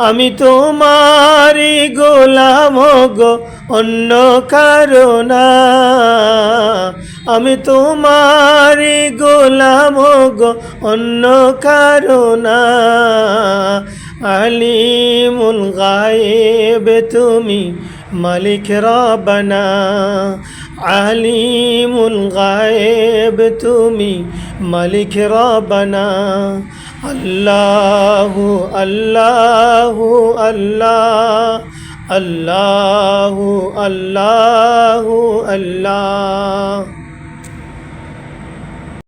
আমি তোমারি গোলাম গো, অন্য কারণা আমি তোমারি গোলাম গো, অন্য কারণা আলিমুল গায়েব তুমি মালিক রাবনা আলিমুল গায়েব তুমি মালিক রাবনা আল্লাহ আল্লাহ আল্লাহ আল্লাহ আল্লাহ আল্লাহ